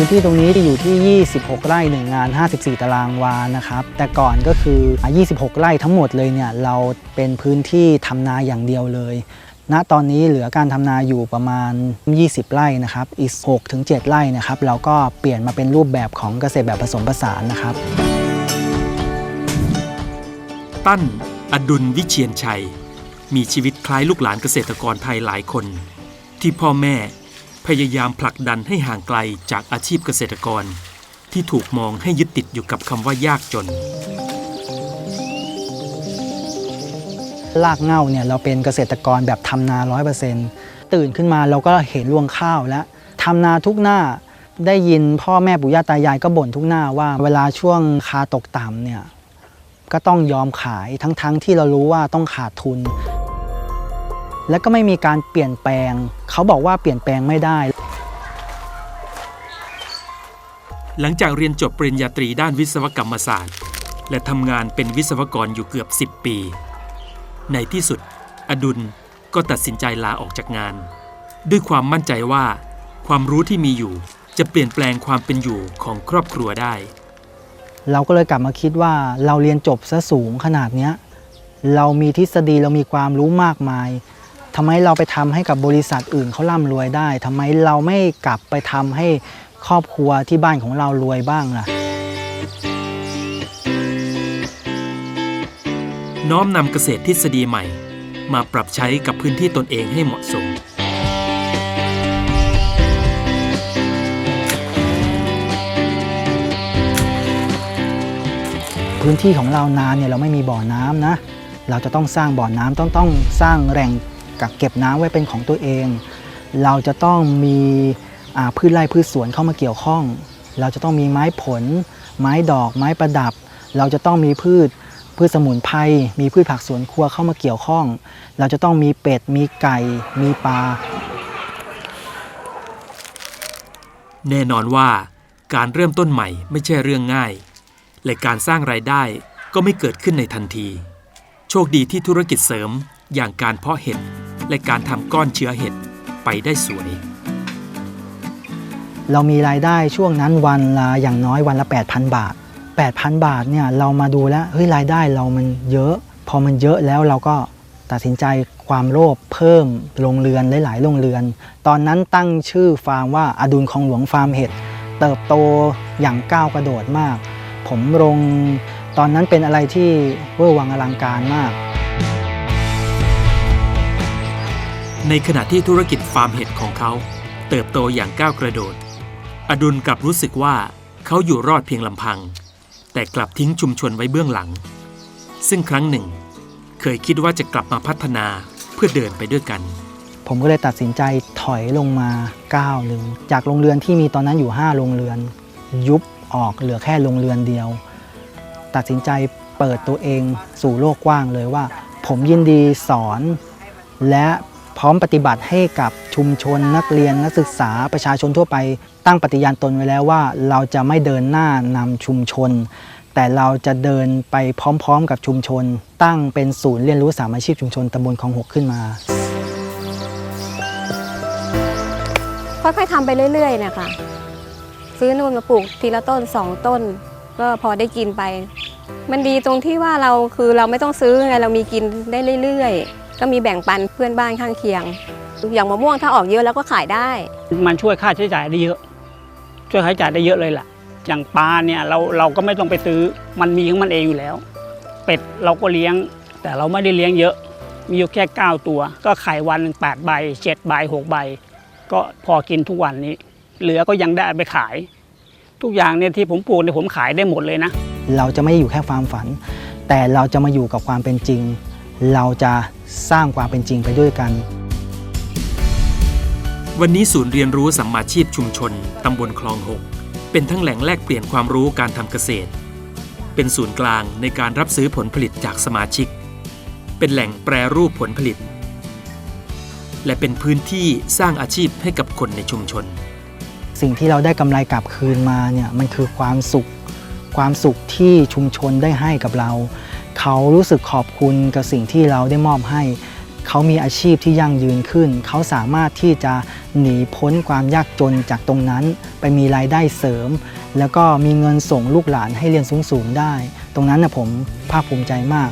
ื้นที่ตรงนี้อยู่ที่ 26 ไร่หนึ่งาน 54 ตารางวานะครับ แต่ก่อนก็คือ 26 ไร่ทั้งหมดเลยเนี่ยเราเป็นพื้นที่ทำนาอย่างเดียวเลย ณ ตอนนี้เหลือการทำนาอยู่ประมาณ 20 ไร่นะครับ อีก 6-7 ไร่นะครับ เราก็เปลี่ยนมาเป็นรูปแบบของเกษตรแบบผสมผสานนะครับ ตั้นอดุลวิเชียนชัย มีชีวิตคล้ายลูกหลานเกษตรกรไทยหลายคน ที่พ่อแม่ พยายามผลักดันให้ห่างไกลจากอาชีพเกษตรกร ที่ถูกมองให้ยึดติดอยู่กับคำว่ายากจนรากเง้าเนี่ยเราเป็นเกษตรกรแบบทำนา 100%ตื่นขึ้นมาเราก็เห็นรวงข้าวแล้วทำนาทุกหน้าได้ยินพ่อแม่ปู่ย่าตายายก็บ่นทุกหน้าว่าเวลาช่วงคาตกต่ำเนี่ยก็ต้องยอมขายทั้งๆทที่เรารู้ว่าต้องขาดทุน และก็ไม่มีการเปลี่ยนแปลง เขาบอกว่าเปลี่ยนแปลงไม่ได้ หลังจากเรียนจบปริญญาตรีด้านวิศวกรรมศาสตร์ และทำงานเป็นวิศวกรอยู่เกือบ 10 ปี ในที่สุด อดุลก็ตัดสินใจลาออกจากงาน ด้วยความมั่นใจว่า ความรู้ที่มีอยู่จะเปลี่ยนแปลงความเป็นอยู่ของครอบครัวได้ เราก็เลยกลับมาคิดว่าเราเรียนจบซะสูงขนาดเนี้ยเรามีทฤษฎีเรามีความรู้มากมาย ทำไมเราไปทำให้กับบริษัทอื่นเขาร่ำรวยได้ทำไมเราไม่กลับไปทำให้ครอบครัวที่บ้านของเรารวยบ้างล่ะ น้อมนำเกษตรทฤษฎีใหม่ มาปรับใช้กับพื้นที่ตนเองให้เหมาะสม พื้นที่ของเรานานเนี่ยเราไม่มีบ่อน้ำนะ เราจะต้องสร้างบ่อน้ำต้องต้องสร้างแหล่ง กักเก็บน้ำไว้เป็นของตัวเอง เราจะต้องมีพืชไร่พืชสวนเข้ามาเกี่ยวข้อง เราจะต้องมีไม้ผล ไม้ดอกไม้ประดับ เราจะต้องมีพืชพืชสมุนไพรมีพืชผักสวนครัวเข้ามาเกี่ยวข้อง เราจะต้องมีเป็ดมีไก่ มีปลาแน่นอนว่าการเริ่มต้นใหม่ไม่ใช่เรื่องง่าย และการสร้างรายได้ก็ไม่เกิดขึ้นในทันที โชคดีที่ธุรกิจเสริมอย่างการเพาะเห็ด และการทำก้อนเชื้อเห็ดไปได้สวย เรามีรายได้ช่วงนั้นวันละอย่างน้อยวันละ 8,000 บาท 8,000 บาทเนี่ยเรามาดูแล้วเฮ้ยรายได้เรามันเยอะ พอมันเยอะแล้วเราก็ตัดสินใจความโลภเพิ่มโรงเรือนหลายๆโรงเรือน ตอนนั้นตั้งชื่อฟาร์มว่าอดุลคองหลวงฟาร์มเห็ดเติบโตอย่างก้าวกระโดดมาก ผมลงตอนนั้นเป็นอะไรที่เวอร์วังอลังการมาก ในขณะที่ธุรกิจฟาร์มเห็ดของเขา เติบโตอย่างก้าวกระโดด อดุลกลับรู้สึกว่าเขาอยู่รอดเพียงลำพัง แต่กลับทิ้งชุมชนไว้เบื้องหลัง ซึ่งครั้งหนึ่ง เคยคิดว่าจะกลับมาพัฒนาเพื่อเดินไปด้วยกัน ผมก็เลยตัดสินใจถอยลงมาก้าวหนึ่งจากโรงเรือนที่มีตอนนั้นอยู่ 5 โรงเรือน ยุบออกเหลือแค่โรงเรือนเดียว ตัดสินใจเปิดตัวเองสู่โลกกว้างเลยว่า ผมยินดีสอนและ พร้อมปฏิบัติให้กับชุมชนนักเรียนนักศึกษาประชาชนทั่วไป ตั้งปฏิญาณตนไว้แล้วว่า เราจะไม่เดินหน้านำชุมชน แต่เราจะเดินไปพร้อมๆ กับชุมชน ตั้งเป็นศูนย์เรียนรู้สามอาชีพชุมชนตำบลคลองหกขึ้นมาค่อยๆทำไปเรื่อยๆนะคะซื้อนู่นมาปลูกทีละต้นสองต้น ก็พอได้กินไป มันดีตรงที่ว่าเราคือเราไม่ต้องซื้อไงเรามีกินได้เรื่อยๆ ก็มีแบ่งปันเพื่อนบ้านข้างเคียง อย่างมะม่วงถ้าออกเยอะแล้วก็ขายได้ มันช่วยค่าใช้จ่ายได้เยอะ ช่วยค่าใช้จ่ายได้เยอะเลยล่ะ อย่างปลาเนี่ยเราเราก็ไม่ต้องไปซื้อ มันมีของมันเองอยู่แล้ว เป็ดเราก็เลี้ยง แต่เราไม่ได้เลี้ยงเยอะ มีอยู่แค่ 9 ตัว ก็ไข่วันหนึ่งแปดใบเจ็ดใบหกใบ ก็พอกินทุกวันนี้ เหลือก็ยังได้เอาไปขาย ทุกอย่างเนี่ยที่ผมปลูกเนี่ยผมขายได้หมดเลยนะ เราจะไม่อยู่แค่ความฝัน แต่เราจะมาอยู่กับความเป็นจริง เราจะสร้างความเป็นจริงไปด้วยกัน วันนี้ศูนย์เรียนรู้สัมมาชีพชุมชนตำบลคลองหกเป็นทั้งแหล่งแลกเปลี่ยนความรู้การทำเกษตร เป็นศูนย์กลางในการรับซื้อผลผลิตจากสมาชิก เป็นแหล่งแปรรูปผลผลิต และเป็นพื้นที่สร้างอาชีพให้กับคนในชุมชน สิ่งที่เราได้กำไรกลับคืนมาเนี่ยมันคือความสุข ความสุขที่ชุมชนได้ให้กับเรา เขารู้สึกขอบคุณกับสิ่งที่เราได้มอบให้ เขามีอาชีพที่ยั่งยืนขึ้น เขาสามารถที่จะหนีพ้นความยากจนจากตรงนั้น ไปมีรายได้เสริม แล้วก็มีเงินส่งลูกหลานให้เรียนสูงๆได้ ตรงนั้นนะผมภาคภูมิใจมาก